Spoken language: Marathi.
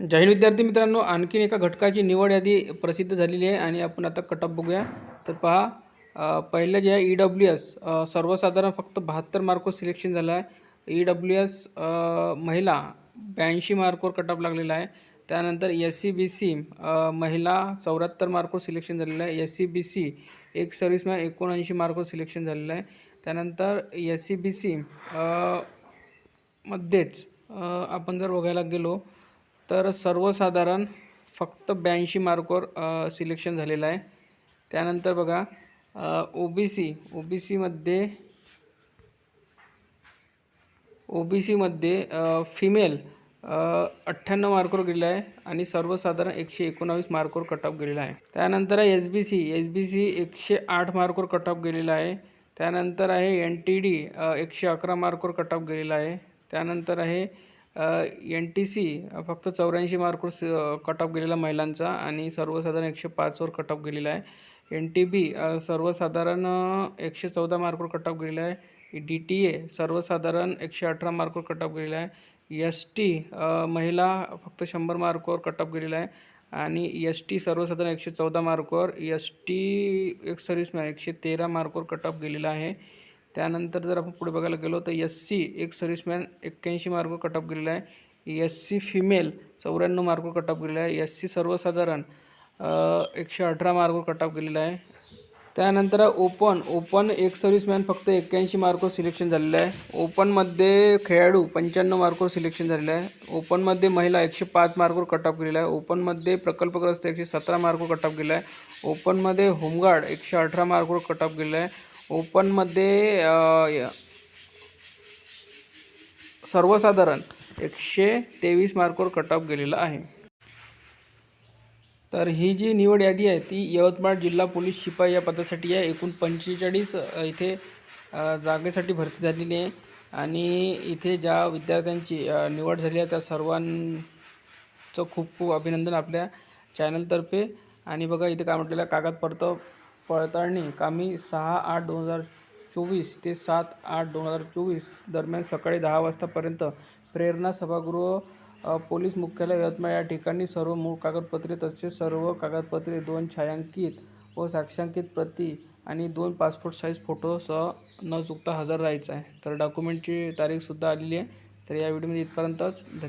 जैन विद्यार्थी मित्रांनो आणखीन एका घटकाची निवड यादी प्रसिद्ध झालेली आहे आणि आपण आता कटअप बघूया. तर पहा पहिलं जे आहे ई डब्ल्यू एस सर्वसाधारण फक्त बहात्तर मार्कवर सिलेक्शन झालं आहे. ई डब्ल्यू एस महिला ब्याऐंशी मार्कवर कटअप लागलेला आहे. त्यानंतर एस सी बी सी महिला चौऱ्याहत्तर मार्कवर सिलेक्शन झालेलं आहे. एस सी बी सी एक सर्व्हिसमॅन एकोणऐंशी मार्कवर सिलेक्शन झालेलं आहे. त्यानंतर एस सी बी सी मध्येच आपण जर बघायला गेलो तर सर्वसाधारण फक्त ब्याऐंशी मार्कवर सिलेक्शन झालेलं आहे. त्यानंतर बघा O B C O B सीमध्ये ओ बी सीमध्ये फिमेल अठ्ठ्याण्णव मार्कवर गेलेला आहे आणि सर्वसाधारण एकशे एकोणावीस मार्कवर कटअप गेलेला आहे. त्यानंतर आहे S B C S B C एकशे आठ मार्कवर कटअप गेलेला आहे. त्यानंतर आहे एन टी डी एकशे अकरा मार्कवर कटअप गेलेला आहे. त्यानंतर आहे एन टी सी फक्त चौऱ्याऐंशी मार्कवर स कटअप गेलेला महिलांचा आणि सर्वसाधारण एकशे पाचवर कटअप गेलेला आहे. एन टी बी सर्वसाधारण एकशे चौदा मार्कवर कटअप गेलेला आहे. डी टी ए सर्वसाधारण एकशे अठरा मार्कवर कटअप गेलेला आहे. एस टी महिला फक्त शंभर मार्कवर कटअप गेलेला आहे. आणि एस टी सर्वसाधारण एकशे चौदा मार्कवर एस टी एक सर्व्हिसमॅन एकशे तेरा मार्कवर कटअप गेलेला आहे. त्यानंतर जर आपण पुढे बघायला गेलो तर एस सी एक सर्व्हिसमॅन एक्क्याऐंशी मार्क कटअप गेलेला आहे. एस सी फिमेल चौऱ्याण्णव मार्क कटअप गेलेला आहे. एस सी सर्वसाधारण एकशे अठरा मार्क कटअप गेलेला आहे. त्यानंतर ओपन ओपन एक सर्व्हिसमॅन फक्त एक्क्याऐंशी मार्कवर सिलेक्शन झालेलं आहे. ओपनमध्ये खेळाडू पंच्याण्णव मार्कवर सिलेक्शन झालेलं आहे. ओपनमध्ये महिला एकशे पाच मार्कवर कटअप केलेला आहे. ओपनमध्ये प्रकल्पग्रस्त एकशे सतरा मार्कवर कटअप गेला आहे. ओपनमध्ये होमगार्ड एकशे अठरा मार्कवर कटअप केलेला आहे. ओपनमध्ये य- सर्वसाधारण एकशे तेवीस मार्कवर कटअप गेलेला आहे. तर ही जी निवड यादी आहे ती यवतमाळ जिल्हा पोलीस शिपाई या पदासाठी आहे. एकूण पंचेचाळीस इथे जागेसाठी भरती झालेली आहे. आणि इथे ज्या विद्यार्थ्यांची निवड झाली आहे त्या सर्वांचं खूप खूप अभिनंदन आपल्या चॅनलतर्फे. आणि बघा इथे काय म्हटलेलं आहे कागदपत्र पडताळणी कामी सहा आठ दोन हजार चोवीस ते सात आठ दोन हजार चोवीस दरम्यान सकाळी दहा वाजतापर्यंत प्रेरणा सभागृह पोलीस मुख्यालय यवतमाळ या ठिकाणी सर्व मूळ कागदपत्रे तसेच सर्व कागदपत्रे दोन छायांकित व साक्षांकित प्रती आणि दोन पासपोर्ट साईज फोटोसह न चुकता हजर राहायचं आहे. तर डॉक्युमेंटची तारीखसुद्धा आलेली आहे. तर या व्हिडिओमध्ये इथपर्यंतच धन्यवाद.